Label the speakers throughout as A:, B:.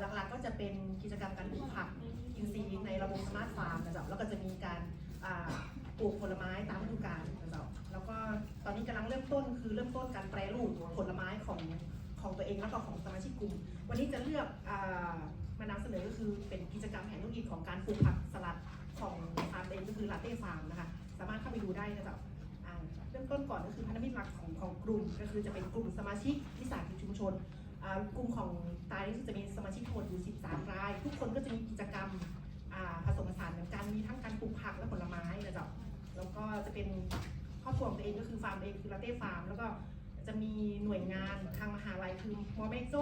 A: หลักๆก็จะเป็นกิจกรรมการปลูกผักอินทรีย์ในระบบสมาร์ทฟาร์มนะจ๊ะแล้วก็จะมีการปลูกผลไม้ตามฤดูกาลนะจ๊ะแล้วก็ตอนนี้กำลังเริ่มต้นคือเริ่มต้นการแปรรูปผลไม้ของของตัวเองแล้วก็ของสมาชิกกลุ่ม วันนี้จะเลือกอมานำเสนอก็คือเป็นกิจกรรมแผนธุรกิจของการปลูกผักสลัดของฟาร์มเองก็คือลาเต้ฟาร์มนะคะสามารถเข้าไปดูได้นะจ๊ะเริ่มต้นก่อนก็คือพันธมิตรหลักของของกลุ่ม ก็คือจะเป็นกลุ่มสมาชิกวิสาหกิจชุมชน กลุ่มของตายนี่จะมีสมาชิกทั้งหมดอยู่ 13 ราย ทุกคนก็จะมีกิจกรรมผสมผสานเหมือนกันมีทั้งการปลูกผักและผลไม้นะจ๊ะแล้วก็จะเป็นครอบครัวของตัวเองก็คือฟาร์มเองคือลาเต้ฟาร์มแล้วก็จะมีหน่วยงานทางมหาลัยคือมอเมโซ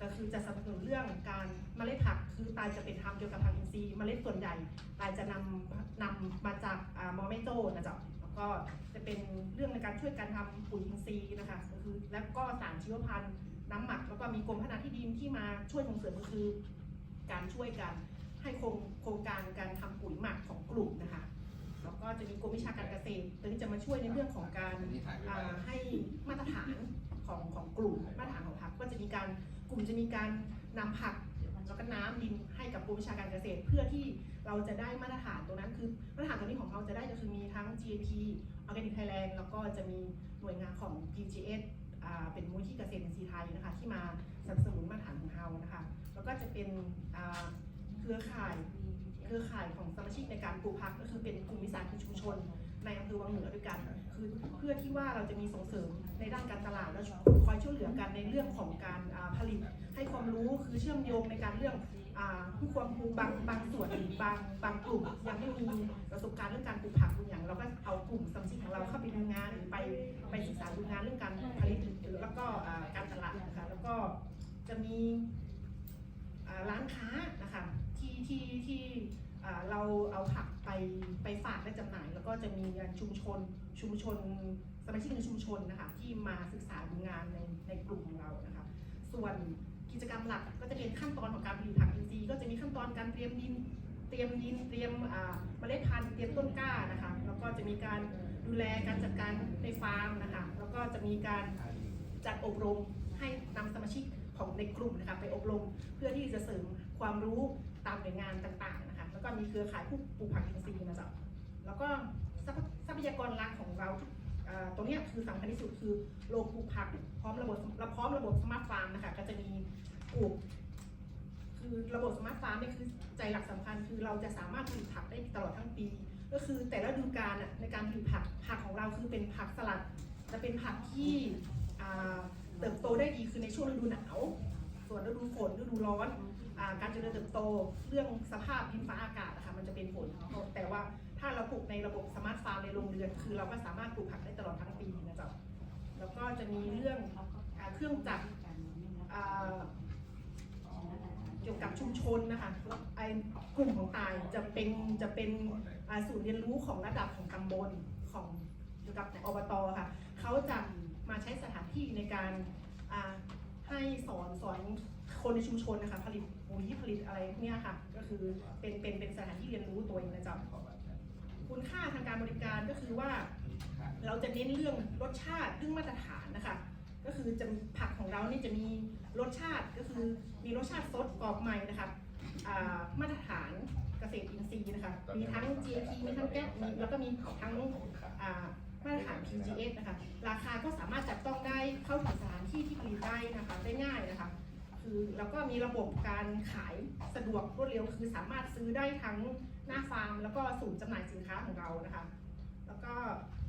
A: ก็คือจะสนับสนุนเรื่องการเมล็ดผักคือตายจะเป็นทำเกี่ยวกับทางอินทรีย์เมล็ดส่วนใหญ่ตายจะนำนำมาจากมอเมโจนะจ๊ะแล้วก็จะเป็นเรื่องในการช่วยการทำปุ๋ยอินทรีย์นะคะก็คือแล้วก็สารชีวพันธุ์ น้ำหมักแล้วก็มีกรมพัฒนาที่ดินที่มาช่วยส่งเสริมก็คือ การช่วยกันให้โครงโครงการการทำปุ๋ยหมักของกลุ่มนะคะแล้วก็จะมีกรมวิชาการเกษตรตัวนี้จะมาช่วยในเรื่องของการ
B: อันนี้ถ่ายไว้
A: อ่า
B: ได้
A: ให้มาตรฐานของของกลุ่มมาตรฐานของผักก็จะมีการกลุ่มจะมีการนำผักแล้วก็น้ำดินให้กับกรมวิชาการเกษตร เพื่อที่เราจะได้มาตรฐานตรงนั้นคือมาตรฐานตรงนี้ของเราจะได้ก็คือมีทั้ง GAP Organic Thailand แล้วก็จะมีหน่วยงานของ PGS อ่า เป็นมูลที่เกษตรอินทรีย์ไทยนะคะที่มาสนับสนุนมาตรฐานของเรานะคะแล้วก็จะเป็นเครือข่ายเครือข่ายของสมาชิกในการปลูกผักก็คือเป็นกลุ่มวิสาหกิจชุมชน ในอำเภอวังเหนือด้วยกันคือเพื่อที่ว่าเราจะมีส่งเสริมในด้านการตลาดและคอยช่วยเหลือกันในเรื่องของการผลิต ให้ความรู้คือเชื่อมโยงในการเรื่องผู้ความรู้บางบางส่วนหรือบางบางกลุ่มยังไม่มีประสบการณ์เรื่องการปลูกผักบางอย่าง เราก็เอากลุ่มสมาชิกของเราเข้าไปดูงานหรือไปไปศึกษาดูงาน ก็การตลาดนะคะแล้วก็จะมีร้านค้านะคะที่ที่ที่เราเอาผักไปไปฝากและจำหน่าย แล้วก็จะมีงานชุมชนชุมชนสมาชิกในชุมชนนะคะที่มาศึกษาดูงานในในกลุ่มของเรานะคะส่วนกิจกรรมหลักก็จะเป็นขั้นตอนของการผลิตผักอินทรีย์ก็จะมีขั้นตอนการเตรียมดินเตรียมดินเตรียมเมล็ดพันธุ์เตรียมต้นกล้านะคะแล้วก็จะมีการดูแลการจัดการในฟาร์มนะคะแล้วก็จะมีการ จัดอบรมให้นำสมาชิกของในกลุ่มนะคะไปอบรมเพื่อที่จะเสริมความรู้ตามหน่วยงานต่างๆนะคะแล้วก็มีเครือข่ายผู้ปลูกผักอินทรีย์นะจ๊ะแล้วก็ทรัพยากรหลักของเราตรงนี้คือสำคัญที่สุดคือโรงปลูกผักพร้อมระบบรพร้อมระบบสมาร์ทฟาร์มนะคะก็จะมีปลูกคือระบบสมาร์ทฟาร์มนี่คือใจหลักสำคัญ คือเราจะสามารถผลิตผักได้ตลอดทั้งปี ก็คือแต่ละฤดูกาลในการผลิตผักผักของเราคือเป็นผักสลัด จะเป็นผักที่ เติบโตได้ดีคือในช่วงฤดูหนาว ส่วนฤดูฝนฤดูร้อนอาการเจริญเติบโตเรื่องสภาพดินฟ้าอากาศนะคะมันจะเป็นผล แต่ว่าถ้าเราปลูกในระบบสมาร์ทฟาร์มในโรงเรือน คือเราก็สามารถปลูกผักได้ตลอดทั้งปีนะจ๊ะแล้วก็จะมีเรื่องอเครื่องจักรเกี่ยวกับชุมชนนะคะไอ้กลุ่มของตายจะเป็นจะเป็นศูนย์เรียนรู้ของระดับของตำบลของเกี่ยวกับอบตค่ะเขาจะ มาใช้สถานที่ในการให้สอนสอนคนในชุมชนนะคะผลิตปุ๋ยผลิตอะไรพวกเนี้ยค่ะ ก็คือเป็นเป็นเป็นสถานที่เรียนรู้ตัวเองนะจ๊ะคุณค่าทางการบริการก็คือว่า เราจะเน้นเรื่องรสชาติเรื่องมาตรฐานนะคะ ก็คือจะผักของเรานี่จะมีรสชาติก็คือมีรสชาติสดกรอบใหม่นะคะมาตรฐานเกษตรอินทรีย์นะคะมีทั้ง GAP มีทั้งแก๊ปมีแล้วก็มีทั้ง มาตรฐาน PGS นะคะ ราคาก็สามารถจับต้องได้เข้าถึงสถานที่ที่ผลิตได้นะคะได้ง่ายนะคะ คือแล้วก็มีระบบการขายสะดวกรวดเร็วคือสามารถซื้อได้ทั้งหน้าฟาร์ม แล้วก็ศูนย์จำหน่ายสินค้าของเรานะคะ แล้วก็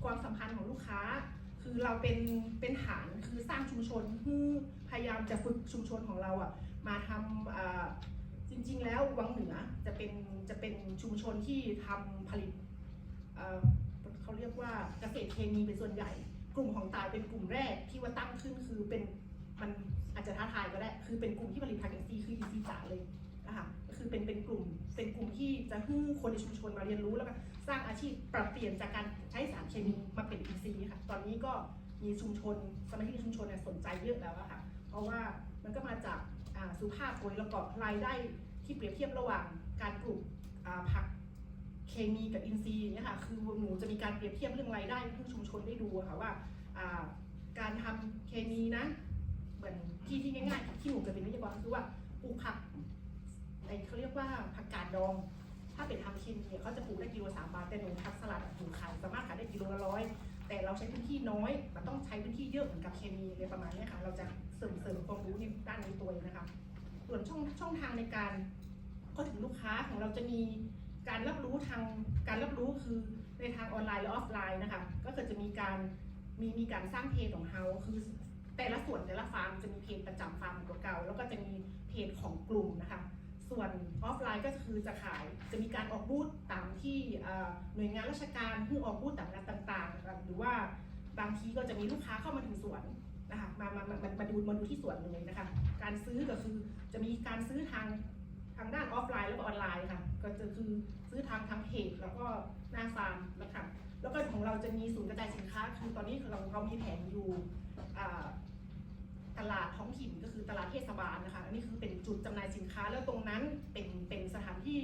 A: ความสัมพันธ์ของลูกค้า คือเราเป็นเป็นฐานคือสร้างชุมชนคือพยายามจะฝึกชุมชนของเราอะมาทำจริง ๆ แล้ววังเหนือจะเป็นจะเป็นชุมชนที่ทำผลิต เขาเรียกว่าเกษตรเคมีเป็นส่วนใหญ่ กลุ่มของตายเป็นกลุ่มแรกที่ว่าตั้งขึ้นคือเป็นมันอาจจะท้าทายก็ได้ คือเป็นกลุ่มที่ผลิตผักอินทรีคืออินทรีจ๋าเลยนะคะก็คือเป็นเป็นกลุ่มเป็นกลุ่มที่จะให้คนในชุมชนมาเรียนรู้แล้วก็สร้างอาชีพปรับเปลี่ยนจากการใช้สารเคมีมาเป็นอินทรีค่ะ ตอนนี้ก็มีชุมชนสมาชิกชุมชนเนี่ยสนใจเยอะแล้วค่ะ เพราะว่ามันก็มาจากสุภาพโดยแล้วก็รายได้ที่เปรียบเทียบระหว่างการปลูกอ่าผัก เคมีกับอินทรีย์เนี่ยค่ะคือหนูจะมีการเปรียบเทียบเรื่องรายได้ให้ชุมชนได้ดูค่ะว่าการทำเคมีนะเหมือนที่ที่ง่ายๆที่หนูเคยเป็นวิทยากรคือว่าปลูกผักไอเขาเรียกว่าผักกาดดอง ถ้าเป็นทำเคมีเขาจะปลูกได้กิโลสามบาทแต่หนูผักสลัดหนูขายสามารถขายได้กิโลละร้อยแต่เราใช้พื้นที่น้อยแต่ต้องใช้พื้นที่เยอะเหมือนกับเคมีอะไรประมาณนี้ค่ะ เราจะเสริมเสริมความรู้ในด้านนี้ตัวเองนะคะ ส่วนช่องช่องทางในการเข้าถึงลูกค้าของเราจะมี การรับรู้ทางการรับรู้คือในทางออนไลน์และออฟไลน์นะคะ ก็คือจะมีการมีมีการสร้างเพจของเฮาคือแต่ละส่วนแต่ละฟาร์มจะมีเพจประจำฟาร์มเก่าแล้วก็จะมีเพจของกลุ่มนะคะ ส่วนออฟไลน์ก็คือจะขายจะมีการออกบูธตามที่หน่วยงานราชการเพื่อออกบูธตามงานต่างๆ หรือว่าบางทีก็จะมีลูกค้าเข้ามาถึงสวนนะคะมามามามามาดูมาดูที่สวนเลยนะคะ การซื้อก็คือจะมีการซื้อทางทางด้านออฟไลน์แล้วก็ออนไลน์ค่ะ ก็จะคือ ซื้อทางทางเพจแล้วก็หน้าฟาร์มนะคะแล้วก็ของเราจะมีศูนย์กระจายสินค้า คือตอนนี้เราเรามีแผนอยู่ตลาดท้องถิ่นก็คือตลาดเทศบาลนะคะอันนี้คือเป็นจุดจำหน่ายสินค้าแล้วตรงนั้นเป็นเป็นสถานที่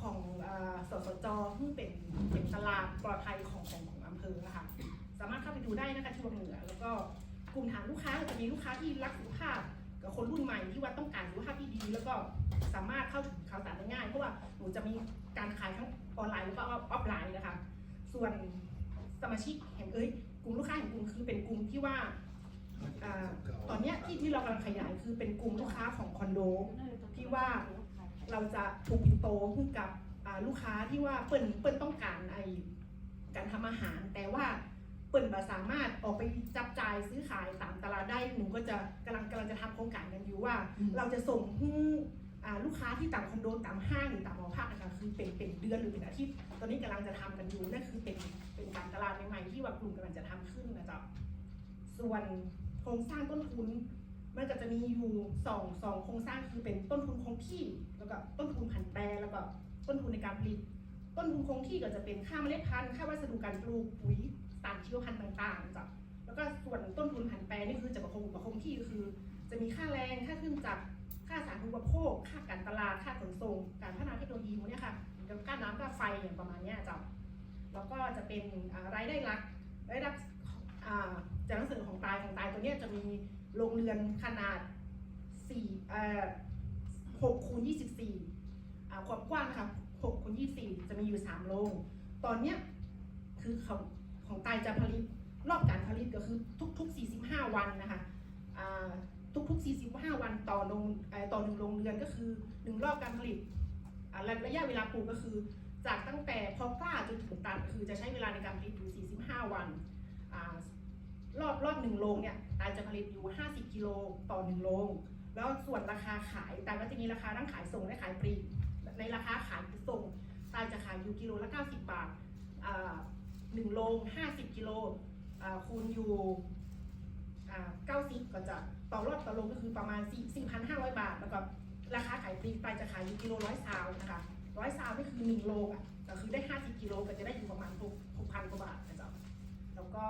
A: ของอสสจซึ่งเป็นเป็นตลาดปลอดภัยของของของอำเภอนะคะสามารถเข้าไปดูได้นะคะที่วังเหนือ แล้วก็กลุ่มฐานลูกค้าจะมีลูกค้าที่รักสุขภาพกับคนรุ่นใหม่ที่ว่าต้องการสุขภาพที่ดี แล้วก็สามารถเข้าถึงข่าวสารได้ง่ายเพราะว่าหนูจะมี การขายทั้งออนไลน์แล้วก็ออฟไลน์นะคะ ส่วนสมาชิกแห่งเอ้ยกลุ่มลูกค้าแห่งกลุ่มคือเป็นกลุ่มที่ว่าอ่าตอนเนี้ยที่ที่เรากำลังขยายคือเป็นกลุ่มลูกค้าของคอนโดที่ว่าเราจะถูกปินโตขึ้นกับอ่าลูกค้าที่ว่าเปิ้นเปิ้นต้องการไอการทำอาหาร แต่ว่าเปิ้นบ่สามารถออกไปจับจ่ายซื้อขายตามตลาดได้หนูก็จะกำลังกำลังจะทำโครงการกันอยู่ว่า เราจะส่งให้อ่า ลูกค้าที่ต่างคอนโดต่างห้างหรือต่างหอพักนะคะคือเป็นเป็นเดือนหรือเป็นอาทิตย์ตอนนี้กำลังจะทำกันอยู่นั่นคือเป็นเป็นการตลาดใหม่ๆที่ว่ากลุ่มกำลังจะทำขึ้นนะจ๊ะส่วนโครงสร้างต้นทุนมันก็จะมีอยู่สองสองโครงสร้างคือเป็นต้นทุนคงที่ แล้วก็ต้นทุนผันแปรแล้วก็ต้นทุนในการผลิต ต้นทุนคงที่ก็จะเป็นค่าเมล็ดพันธุ์ค่าวัสดุการปลูกปุ๋ยสารชีวพันธุ์ต่างๆจ้ะแล้วก็ส่วนต้นทุนผันแปรนี่คือจะประคงประคงที่ก็คือ จะมีค่าแรงค่าเครื่องจักร ค่าสาธารณูปโภค ค่าการตลาด ค่าขนส่ง การพัฒนาเทคโนโลยีพวกเนี้ยค่ะแล้วก็ค่าน้ำค่าไฟอย่างประมาณนี้จ้ะแล้วก็จะเป็นรายได้หลักรายได้จากหนังสือของตายของตายตัวนี้จะมีโรงเรือนขนาดสี่เอ่อหกคูณยี่สิบสี่อ่าความกว้างค่ะหกคูณยี่สิบสี่จะมีอยู่สามโรง ตอนเนี้ยคือของของไตจะผลิตรอบการผลิตก็คือทุก ๆ 45 วันนะคะอ่า ทุกๆ 45 วันต่อโรงต่อหนึ่งโรงเรือนก็คือหนึ่งรอบการผลิตระยะเวลาปลูกก็คือ จากตั้งแต่พอกล้าจนถึงตัดคือจะใช้เวลาในการผลิตอยู่45 วันอ่ารอบรอบหนึ่งโรงเนี่ยตายจะผลิตอยู่ 50 กิโลต่อหนึ่งโรงแล้วส่วนราคาขายตายก็จะมีราคาทั้งขายส่งและขายปลีกในราคาขายส่งตายจะขายอยู่กิโลละ 90 บาทอ่าหนึ่งโล50 กิโลคูณอยู่ อ่า90ก็จะต่อรอบต่อโลก็คือประมาณ4 4,500 บาท แล้วก็ราคาขายปลีกตายจะขายอยู่กิโลร้อยซาวนะคะร้อยซาวนี่คือ 1 โลอะก็คือได้ 50 กิโลก็จะได้อยู่ประมาณ6 6,000กว่าบาทนะจ๊ะแล้วก็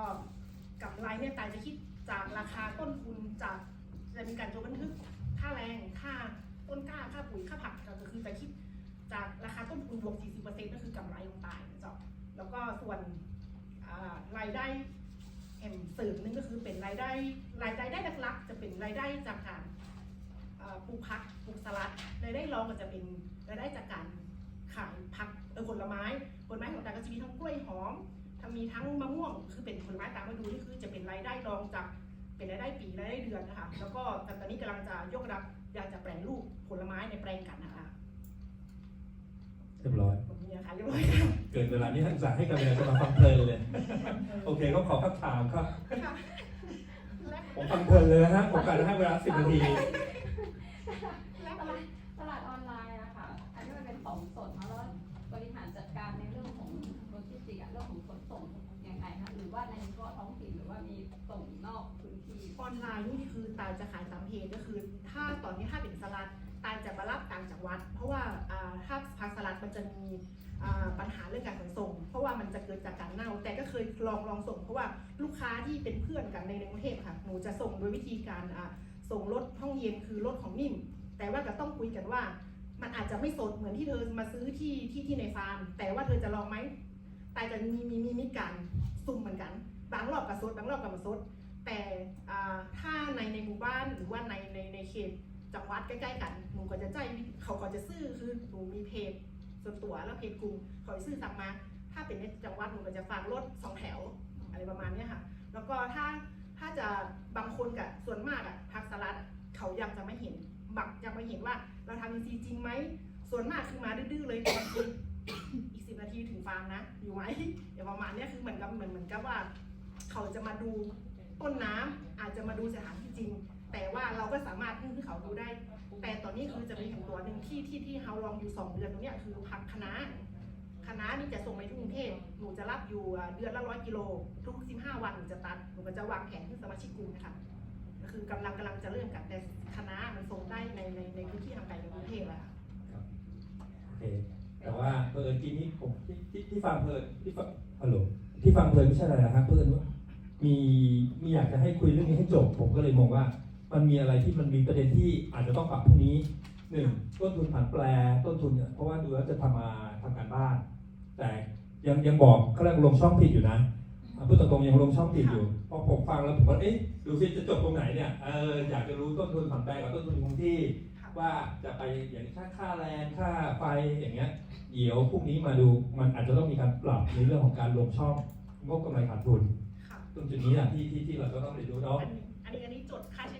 A: กำไรเนี่ยตายจะคิดจากราคาต้นทุนจากจะมีการจดบันทึกค่าแรงค่าต้นกล้าค่าปุ๋ยค่าผักก็คือจะคิดจากราคาต้นทุนบวก40%ก็คือกำไรลงไปนะจ๊ะแล้วก็ส่วนรายได้ แห่งเสริมนึงก็คือเป็นรายได้รายได้หลักๆ จะเป็นรายได้จากการปลูกผักปลูกสลัดรายได้รองก็จะเป็นรายได้จากการขายผักเออผลไม้ผลไม้ของต่ก็จะมีทั้งกล้วยหอมทั้งมีทั้งมะม่วง คือเป็นผลไม้ตามฤดูนี่คือจะเป็นรายได้รองจากเป็นรายได้ปีรายได้เดือนนะคะแล้วก็ตอนนี้กำลังจะยกระดับอยากจะแปลงรูปผลไม้ในแปลงกันนะคะ
B: เรียบร้อย
A: แบบนี้นะคะเรียบร้อยค่ะ
B: เกินเวลานี้ท่านสั่งให้กำลังจะมาฟังเพลินเลย โอเคก็ขอคำถามครับ
A: และ
B: ผมฟังเพลินเลยนะฮะโอกาสให้เวลาสิบนาที
A: และ
C: ตลาดตลาดออนไลน์อะค่ะอันนี้มันเป็นของสดเนอะแล้วบริหารจัดการในเรื่องของโลจิสติกส์อะเรื่องของขนส่งยังไงคะหรือว่าในเฉพาะท้องถิ่นหรือว่ามีส่งนอกพื้นที่
A: ออนไลน์นี่คือตายจะขายตามเพจก็คือ ถ้าตอนนี้ถ้าเป็นสลัด ตายจะมารับต่างจากวัด เพราะว่าถ้าพักสลัดมันจะมีปัญหาเรื่องการขนส่ง เพราะว่ามันจะเกิดจากการเน่า แต่ก็เคยลองลองส่ง เพราะว่าลูกค้าที่เป็นเพื่อนกันในในกรุงเทพค่ะหนูจะส่งโดยวิธีการส่งรถห้องเย็นคือรถของนิ่ม แต่ว่าก็ต้องคุยกันว่า มันอาจจะไม่สดเหมือนที่เธอมาซื้อที่ที่ที่ในฟาร์ม แต่ว่าเธอจะลองไหมตายจะมีมีมีมีการซุ่มเหมือนกัน บางรอบกับสดบางรอบกับมาสดแต่ถ้าในในหมู่บ้านหรือว่าในในในเขต จังหวัดใกล้ๆกันหนูก็จะใจาเขาก็จะซื้อคือหนูมีเพจส่วนตัวแล้วเพจกลุ่มเขาจะซื้อสั่งมา ถ้าเป็นในจังหวัดหนูก็จะฝากรถสองแถวอะไรประมาณนี้ค่ะ แล้วก็ถ้าถ้าจะบางคนกับส่วนมากอะพักสลัดเขายังจะไม่เห็นบักยังไม่เห็นว่า เราทำอินซีจริงไหมส่วนมากคือมาดื้อๆเลยบางทีอีกสิบนาทีถึงฟาร์มนะอยู่ไหมเดี๋ยวประมาณนี้คือเหมือนกับเหมือนเหมือนกับว่า เขาจะมาดูต้นน้ำอาจจะมาดูสถานที่จริง แต่ว่าเราก็สามารถพึ่งให้เขาดูได้ แต่ตอนนี้คือจะมีอยู่ตัวหนึ่งที่ที่ที่เราลองอยู่สองเดือนตรงเนี้ยคือพักคณะคณะนี่จะส่งไปที่กรุงเทพหนูจะรับอยู่เดือนละร้อยกิโล ทุกสิบห้าวันหนูจะตัด หนูก็จะวางแผนให้สมาชิกกลุ่มนะคะก็คือกำลังกำลังจะเริ่มกันแต่คณะมันส่งได้ในในในพื้นที่ทางไกลในกรุงเทพแล้วค่ะ
B: โอเค แต่ว่าเพิร์นทีนี้ผมที่ที่ที่ฟังเพลินที่ฟังฮัลโหลที่ฟังเพลินไม่ใช่อะไรนะครับเพลินว่ามีมีอยากจะให้คุยเรื่องนี้ให้จบ ผมก็เลยมองว่า มันมีอะไรที่มันมีประเด็นที่อาจจะต้องปรับพรุ่งนี้หนึ่งต้นทุนผันแปรต้นทุนเนี่ยเพราะว่าดูแล้วจะทำมาทำการบ้าน แต่ยังยังบอกเขาเรียกลงช่องผิดอยู่นะอะพูดตรงๆยังลงช่องผิดอยู่พอผมฟังแล้วผมว่าเอ๊ะดูสิจะจบตรงไหนเนี่ยเอออยากจะรู้ต้นทุนผันแปรกับต้นทุนคงที่
A: ค่ะ
B: ว่าจะไปอย่างค่าค่าแรงค่าไฟอย่างเงี้ยเดี๋ยวพรุ่งนี้มาดูมันอาจจะต้องมีการปรับในเรื่องของการลงช่องงบกำไรขาดทุน
A: ค่ะ
B: ตรงจุดนี้นะที่ที่ที่เราจะต้องเรียนรู้เนาะ
A: อันนี้อันนี้อันนี้จดค่าใช้จ่าย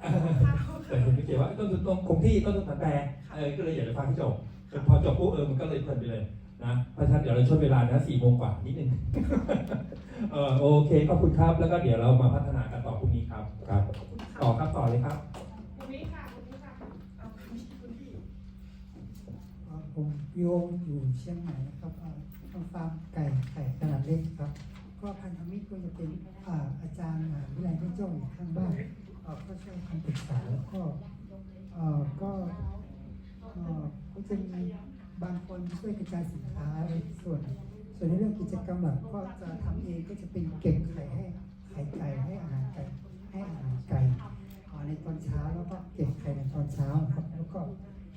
B: แต่เห็นไม่เกี่ยวว่าต้นทุนตรงคงที่ต้นทุนผันแปรเออก็เลยอยากจะฟังให้จบแต่พอจบปุ๊บเออมันก็เลยเพลินไปเลยนะเพราะฉะนั้นเดี๋ยวเราช่วยเวลานะสี่โมงกว่านิดนึงเออโอเคขอบคุณครับ แล้วก็เดี๋ยวเรามาพัฒนากันต่อพรุ่งนี้ครับครับ
A: ขอบคุณค่ะ
B: ต่อครับต่อเลยครับ
A: คุณนี้ค่ะคุณนี้ค่ะเอาคุณพี่คุณพี่
D: เอ่อผมโยมอยู่เชียงใหม่นะครับเอ่อทำฟาร์มไก่ไก่ขนาดเล็กครับ ก็พันธมิตรก็จะเป็นอ่าอาจารย์มหาวิทยาลัยแม่โจ้อยู่ข้างบ้าน เอ่อก็ช่วยคำปรึกษาแล้วก็เออก็เออก็จะมีบางคนช่วยกระจายสินค้าในส่วน ส่วนในเรื่องกิจกรรมหลักก็จะทำเองก็จะเป็นเก็บไข่ให้ไข่ไก่ให้อาหารไก่ให้อาหารไก่ในตอนเช้าแล้วก็เก็บไข่ในตอนเช้าครับแล้วก็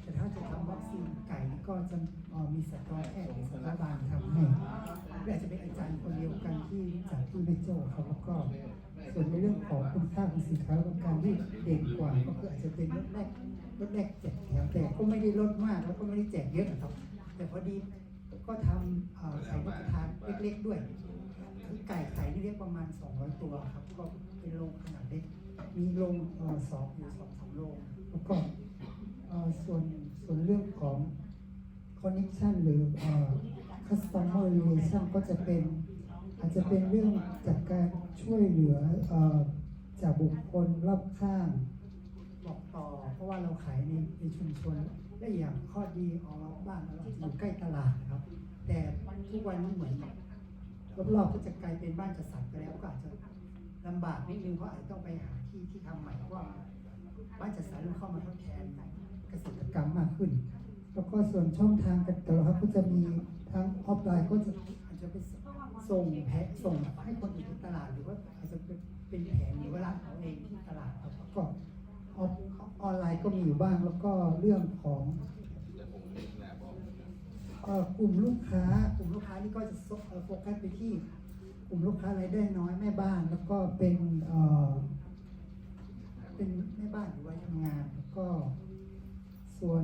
D: แต่ถ้าจะทำวัคซีนไก่ก็จะมีสัตวแพทย์หรือสัตวบาลทำให้หรือาจจะเป็นอาจารย์คนเดียวกันที่จากที่เมโจ้เขาแล้วก็ ส่วนในเรื่องของคุณค่าของสินค้าและการที่เด่นกว่าก็คืออาจจะเป็นลดแรกลดแรกแจกแถมแต่ก็ไม่ได้ลดมากแล้วก็ไม่ได้แจกเยอะนะครับ แต่พอดีก็ทำเอ่อไข่นกกระทาเล็กๆด้วยคือไก่ไข่นี่เรียกประมาณ 200 ตัวครับ ก็เป็นโรงขนาดเล็กมีโรงสองอยู่สองสามโรงแล้วก็ส่วนส่วนเรื่องของ connection หรือเอ่อ customer relation ก็จะเป็น อาจจะเป็นเรื่องจากการช่วยเหลืออ่อจากบุคคลรอบข้างบอกต่อ เพราะว่าเราขายในในชุมชนและอย่างข้อดีของเราบ้านเราอยู่ใกล้ตลาดครับ แต่ทุกวันนี้เหมือนรอบๆก็จะกลายเป็นบ้านจัดสรรไปแล้วก็อาจจะลำบากนิดนึงเพราะอาจจะต้องไปหาที่ที่ทำใหม่เพราะว่าบ้านจัดสรรเข้ามาทดแทนเกษตรกรรมมากขึ้น แล้วก็ส่วนช่องทางการตลาดก็จะมีทั้งออฟไลน์ก็จะอาจจะไป ส่งแพ็คส่งให้คนอื่นที่ตลาดหรือว่าอาจจะเป็นแผงหรือว่าร้านของเองที่ตลาดครับแล้วก็ออนไลน์ก็มีอยู่บ้างแล้วก็เรื่องของกลุ่มลูกค้ากลุ่มลูกค้านี่ก็จะโฟกัสไปที่กลุ่มลูกค้ารายได้น้อยแม่บ้าน แล้วก็เป็นเป็นแม่บ้านหรือวัยทำงานแล้วก็ส่วน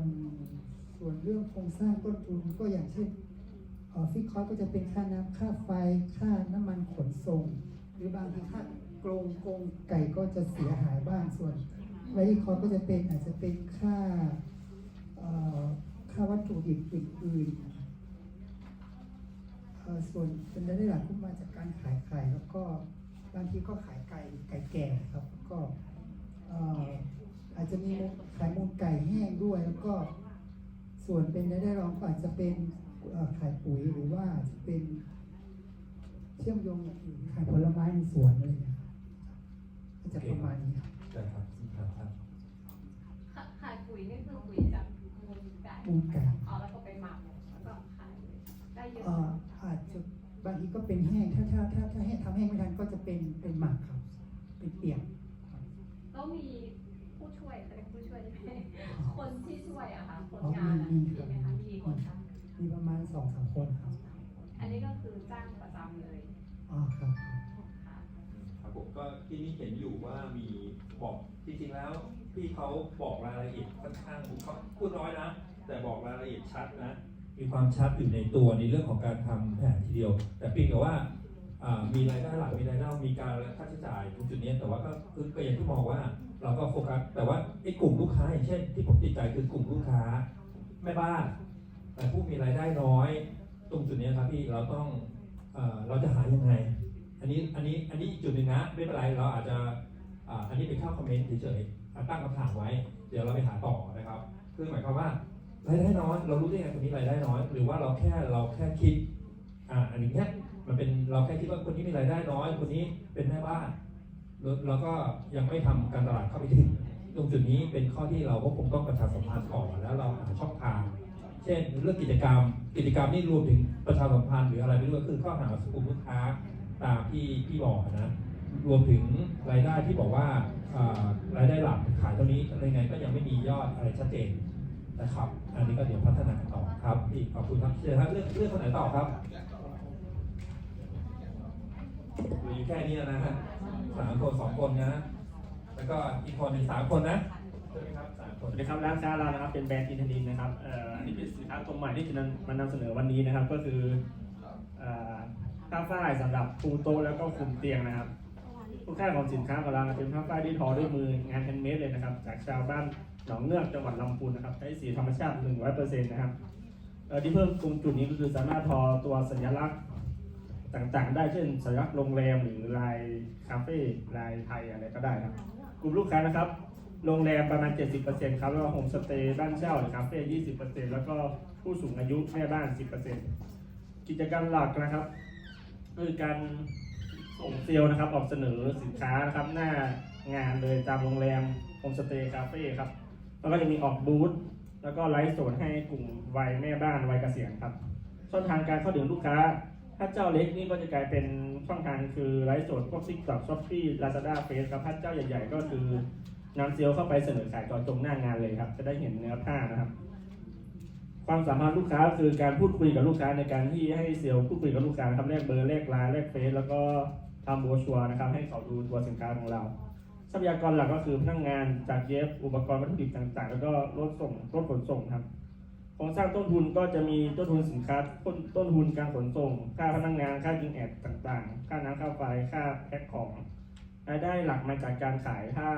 D: ส่วนเรื่องโครงสร้างต้นทุนก็อย่างเช่น ฟิกคอสก็จะเป็นค่าน้ำค่าไฟ ค่าน้ำมันขนส่ง หรือบางทีค่ากรงกรงไก่ก็จะเสียหายบ้างส่วนไวคอสก็จะเป็นอาจจะเป็นค่าค่าวัตถุดิบอื่นๆส่วนเป็นรายได้หลักก็มาจากการขายไข่แล้วก็บางทีก็ขายไก่ไก่แก่ครับแล้วก็อาจจะมีขายมูลไก่แห้งด้วย แล้วก็ส่วนเป็นรายได้รองก็อาจจะเป็น ขายปุ๋ยหรือว่าจะเป็นเชื่อมโยงอย่างอื่นขายผลไม้ในสวนอะไรอย่างเงี้ยครับก็จะประมาณนี้ครับ
B: ได้ครับครับครับ
C: ขายปุ๋ยนี่คือปุ๋ยจากมูลไก่
D: มูลไก่
C: เอาแล้วก็ไปหมักแล้วก็ขายได้เยอะ
D: เอ่ออาจจะบางทีก็เป็นแห้งถ้าถ้าถ้าถ้าให้ทำแห้งไม่ทันก็จะเป็นเป็นหมักครับ เป็นเปียก
C: แล้วมีผู้ช่วยเขาเรียกผู้ช่วยใช่ไหมคนที่ช่วยอะค่ะคน
D: งา
C: นอะ
D: มี
C: ไหมคะมีคนคะ
D: มีประมาณสองสามคนครับ
C: อันนี้ก็คือจ้างประจำเลย
D: อ๋อครับ
C: ค่ะ
B: ครับผมก็ที่นี่เห็นอยู่ว่ามีบอกจริงๆแล้วพี่เขาบอกรายละเอียดค่อนข้างเขาพูดน้อยนะ แต่บอกรายละเอียดชัดนะ มีความชัดอยู่ในตัวในเรื่องของการทำแผนทีเดียว แต่เพียงแต่ว่าอ่ามีรายได้หลักมีรายได้มีการค่าใช้จ่ายตรงจุดนี้แต่ว่าก็คือก็อย่างที่มองว่า เราก็โฟกัสแต่ว่าไอ้กลุ่มลูกค้าอย่างเช่น ที่ผมติดใจคือกลุ่มลูกค้าแม่บ้านแต่ ผู้มีรายได้น้อย ตรงจุดนี้ครับพี่เราต้องเอเราจะหายังไง อันนี้อันนี้อันนี้จุดหนึ่งนะไม่เป็นไรเราอาจจะอันนี้เป็นข้อคอมเมนต์เฉยๆอะตั้งคำถามไว้ เดี๋ยวเราไปหาต่อนะครับ คือหมายความว่ารายได้น้อยเรารู้ได้ไงคนนี้รายได้น้อย หรือว่าเราแค่เราแค่คิดอ่าอันนี้เนี่ยมันเป็นเราแค่คิดว่าคนนี้มีรายได้น้อย คนนี้เป็นแม่บ้านเราเราก็ยังไม่ทำการตลาดเข้าไปถึงตรงจุดนี้เป็นข้อที่เราก็คงต้องประชาสัมพันธ์ก่อนแล้วเราหาช่องทาง เช่นเรื่องกิจกรรม กิจกรรมนี่รวมถึงประชาสัมพันธ์หรืออะไรไม่รู้ก็คือเข้าหากลุ่มลูกค้าตามที่พี่บอกนะรวมถึงรายได้ที่บอกว่ารายได้หลักขายเท่านี้อะไรไงก็ยังไม่มียอดอะไรชัดเจนนะครับ อันนี้ก็เดี๋ยวพัฒนาต่อครับพี่ขอบคุณครับเชิญครับเรื่องเรื่องคนไหนต่อครับอยู่แค่นี้นะฮะสามคนสองคนนะ แล้วก็อีกคนหนึ่งสามคนนะ ใช่ไหมครับสามคน
E: สวัสดีครับร้านค้าเรานะครับเป็นแบรนด์อินเทอร์นินนะครับเอ่ออันนี้เป็นสินค้าตัวใหม่ที่จะนำมานำเสนอวันนี้นะครับ ก็คือเอ่อผ้าฝ้ายสำหรับปูโต๊ะแล้วก็คุมเตียงนะครับคุณค่าของสินค้าของเราเป็นผ้าฝ้ายที่ทอด้วยมืองานแฮนด์เมดเลยนะครับ จากชาวบ้านหนองเงือกจังหวัดลำพูนนะครับใช้สีธรรมชาติ 100%นะครับเอ่อที่เพิ่มตรงจุดนี้ก็คือสามารถทอตัวสัญลักษณ์ต่างๆ ได้เช่นสัญลักษณ์โรงแรมหรือลายคาเฟ่ลายไทยอะไรก็ได้ครับกลุ่มลูกค้านะครับ โรงแรมประมาณ 70%ครับ แล้วก็โฮมสเตย์บ้านเช่าหรือคาเฟ่20%แล้วก็ผู้สูงอายุแม่บ้าน 10%กิจกรรมหลักนะครับคือการส่งเซลล์นะครับ ออกเสนอสินค้านะครับหน้างานเลยตามโรงแรมโฮมสเตย์คาเฟ่ครับ แล้วก็จะมีออกบูธแล้วก็ไลฟ์สดให้กลุ่มวัยแม่บ้านวัยเกษียณครับช่องทางการเข้าถึงลูกค้า ถ้าเจ้าเล็กนี่ก็จะกลายเป็นช่องทางคือไลฟ์สดพวกซิกต็อกช้อปปี้ลาซาด้าเฟสครับถ้าเจ้าใหญ่ ๆ ก็คือ นำเซลล์เข้าไปเสนอขายตอนตรงหน้างานเลยครับ จะได้เห็นเนื้อผ้านะครับ ความสามารถลูกค้าคือการพูดคุยกับลูกค้าในการที่ให้เซลล์พูดคุยกับลูกค้านะครับแลกเบอร์แลกไลน์แลกเฟซแล้วก็ทำโบชัวนะครับ ให้เขาดูตัวสินค้าของเรา ทรัพยากรหลักก็คือพนักงานจากเย็บอุปกรณ์วัตถุดิบต่างๆ แล้วก็รถส่งรถขนส่งครับโครงสร้างต้นทุนก็จะมีต้นทุนสินค้าต้นต้นทุนการขนส่ง ค่าพนักงานค่ายิงแอดต่างๆ ค่าน้ำค่าไฟค่าแพ็คของรายได้หลักมาจากการขายค่า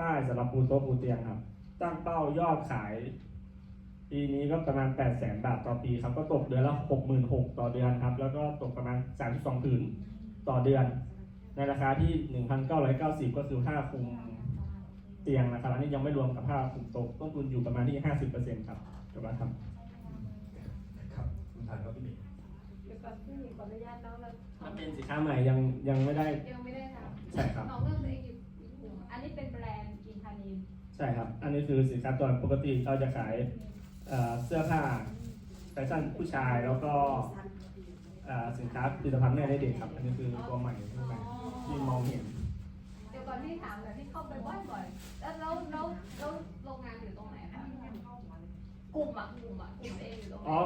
E: ฝ้ายสำหรับปูโต๊ะปูเตียงครับ ตั้งเป้ายอดขาย ปีนี้ก็ประมาณ 8 0 0 0 0 0บาทต่อปีครับ ก็ตกเดือนละ 66,000ต่อเดือนครับ แล้วก็ตกประมาณ 32ผืนต่อเดือน ในราคาที่ 1,990 ก็คือค่าคุมเตียงนะครับ อันนี้ยังไม่รวมกับค่าคุมโต๊ะต้นทุนอยู่ประมาณที่ 50%ครับกำลังท
B: ครับคุณทานครับพี่หมี
C: เดี๋ยวก่อนพี่ขออนุญาตน้องเราำ
E: มันเป็นสินค้าใหม่ยังยังไม่ได้
C: ยังไม่ได้ท
E: ใช่ครับำ
C: น้องเรื่องตัวเองอยู่อีกกลุ่มอันนี้เป็น
E: ใช่ครับ อันนี้คือสินค้าตัวปกติเราจะขายเอ่อเสื้อผ้าแฟชั่นผู้ชายแล้วก็เอ่อสินค้าผลิตภัณฑ์แม่และเด็กครับ อันนี้คือตัวใหม่ตัวใหม่ที่มองเห็น
C: เดี๋ยวก่อนที่ถามหน่อยที่เข้าไปบ่อยๆแล้วแล้วแล้วแล้วโรงงานอยู่ตรงไหนคะกลุ่มอะกลุ่มอะกลุ่มเองอยู่ตรงไหน
E: อ๋อ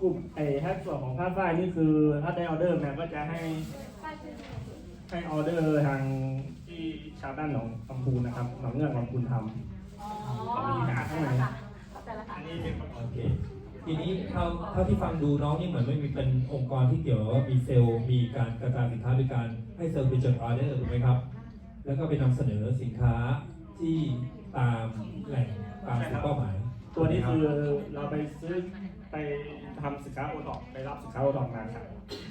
E: กลุ่มไอ้ถ้าส่วนของผ้าฝ้ายนี่คือถ้าได้ออเดอร์มาก็จะให้
C: ป้ายชื่ออะไร
E: ให้ออเดอร์ทางที่ชาวบ้านหนองลำพูนนะครับหนองเงือกลำพูนท
C: อ๋อ
E: เขามีหาข้างใน
C: เข้าใจแล้วำค่ะ
E: อันนี้เป็น
B: โอเคทีนี้เท่าเท่าที่ฟังดูน้องนี่เหมือนไม่มีเป็นองค์กรที่เกี่ยวกับว่ามีเซลล์มีการกระจายสินค้าหรือการให้เซลล์ไปจดออเดอร์ถูกไหมครับ แล้วก็ไปนำเสนอสินค้าที่ตามแหล่งตามจุดเป้าหมาย
E: ตัวนี้คือเราไปซื้อไปทำสินค้าโอท็อปไปรับสินค้าโอท็อปมาครับ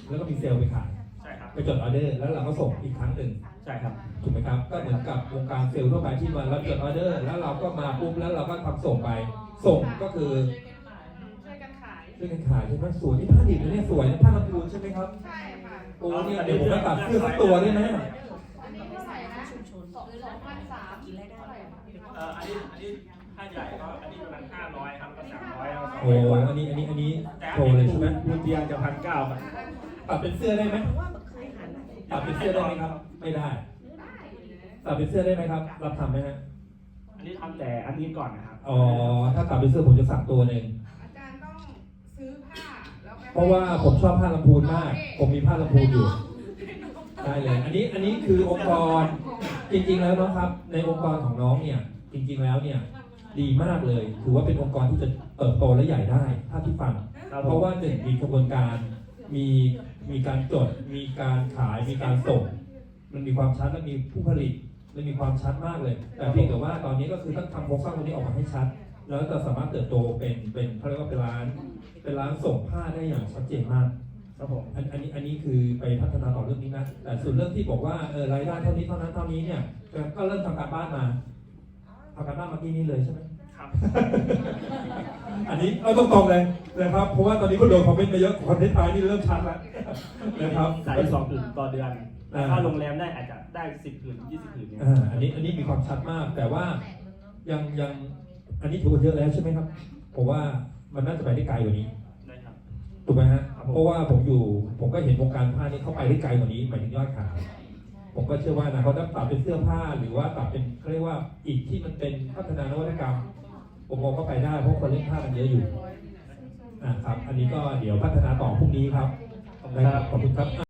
B: แล้วก็มีเซลล์ไปขาย
E: ใช่ ครับ
B: ไปจดออเดอร์แล้วเราก็ส่งอีกครั้งหนึ่ง
E: ใช่ครับ
B: ถูกไหมครับ ก็เหมือนกับวงการเซลล์ทั่วไปที่มารับจดออเดอร์ แล้วเราก็มาปุ๊บแล้วเราก็ทำส่งไป ส่งก็คือ
A: ช่วยกันขาย
B: ช่วยกันขายใช่ไหมสวยที่ผ้าดิบนะเนี่ยสวยนะผ้าลำพูนใช่ไหมครับ
A: ใช่ค่ะ
B: โอ้เนี่ยเดี๋ยวผมไปตัดเสื้อสักตัวได้ไหม
C: อันนี้เท่าไหร่นะสองสองพันสามเท่าไหร่อะ
E: เอ่ออันนี้อันนี้ถ้าใหญ่ก็อันนี้ประมาณห้าร้อยครับก็สามร้อยแล้วก็
B: โอ้อันนี้อันนี้อันนี้
E: แต่
B: โชว์เลยใช่ไหม
E: คูณเตียงจะพันเก้าครับ
B: ตัดเป็นเสื้อได้ไหม ตัดเป็นเสื้อได้ไหมครับ ไม่ได้
C: ได้อยู่นะ
B: ตัดเป็นเสื้อได้ไหมครับ รับทำไหมฮะ
E: อันนี้ทำแต่อันนี้ก่อนนะครับ
B: อ๋อถ้าตัดเป็นเสื้อผมจะสั่งตัวหนึ่ง
A: อาจารย์ต้องซื้อผ้าแล้วไป
B: เพราะว่าผมชอบผ้าลำพูนมาก ผมมีผ้าลำพูนอยู่ได้เลยอันนี้อันนี้คือองค์กรจริงๆแล้วนะครับ ในองค์กรของน้องเนี่ย จริง ๆแล้วเนี่ยดีมากเลย ถือว่าเป็นองค์กรที่จะเติบโตและใหญ่ได้ ถ้าที่ฟัง
E: ครับ
B: เพ
E: ผม
B: ราะว่าหนึ่งมีกระบวนการมี มีการจด มีการขาย มีการส่ง มันมีความชัดและมีผู้ผลิต มันมีความชัดมากเลย แต่เพียงแต่ว่าตอนนี้ก็คือต้องทำโครงสร้างตรงนี้ออกมาให้ชัด แล้วจะสามารถเติบโตเป็นเป็นเขาเรียกว่าเป็นร้าน เป็นร้านส่งผ้าได้อย่างชัดเจนมาก
E: ครับผม
B: อันอันนี้อันนี้คือไปพัฒนาต่อเรื่องนี้นะ แต่ส่วนเรื่องที่บอกว่าเออรายได้เท่านี้เท่านั้นเท่านี้เนี่ย ก็ก็เริ่มทำการบ้านมาทำการบ้านเมื่อกี้นี้เลยใช่ไหม
E: ครับ
B: อันนี้เอาตรงๆเลยนะครับ เพราะว่าตอนนี้ก็โดนคอมเมนต์มาเยอะคอนเทนต์ท้ายนี่เริ่มชัดแล้วนะครับ
E: สายสองผืนต่อเดือน
B: อ่า
E: ถ้าโรงแรมได้อาจจะได้สิบผืนยี่สิบผืนเนี่ย
B: อ่าอันนี้อันนี้มีความชัดมาก แต่ว่ายังยังอันนี้ถือว่าเยอะแล้วใช่ไหมครับผมว่ามันน่าจะไปได้ไกลกว่านี้
E: ได้ครับ
B: ถูกไหมฮะ
E: ครับผม
B: เพราะว่าผมอยู่ ผมก็เห็นวงการผ้านี้เข้าไปได้ไกลกว่านี้หมายถึงยอดขาย ผมก็เชื่อว่านะเขาต้องปรับเป็นเสื้อผ้าหรือว่าปรับเป็นเขาเรียกว่าอีกที่มันเป็นพัฒนานวัตกรรม ผมมองก็ไปได้เพราะคนเล่นผ้ากันเยอะอยู่อ่าครับ อันนี้ก็เดี๋ยวพัฒนาต่อพรุ่งนี้ครับ
E: ขอบคุณ
B: ได้
E: ค
B: ค
E: รั
B: รับบขอบคุณครับ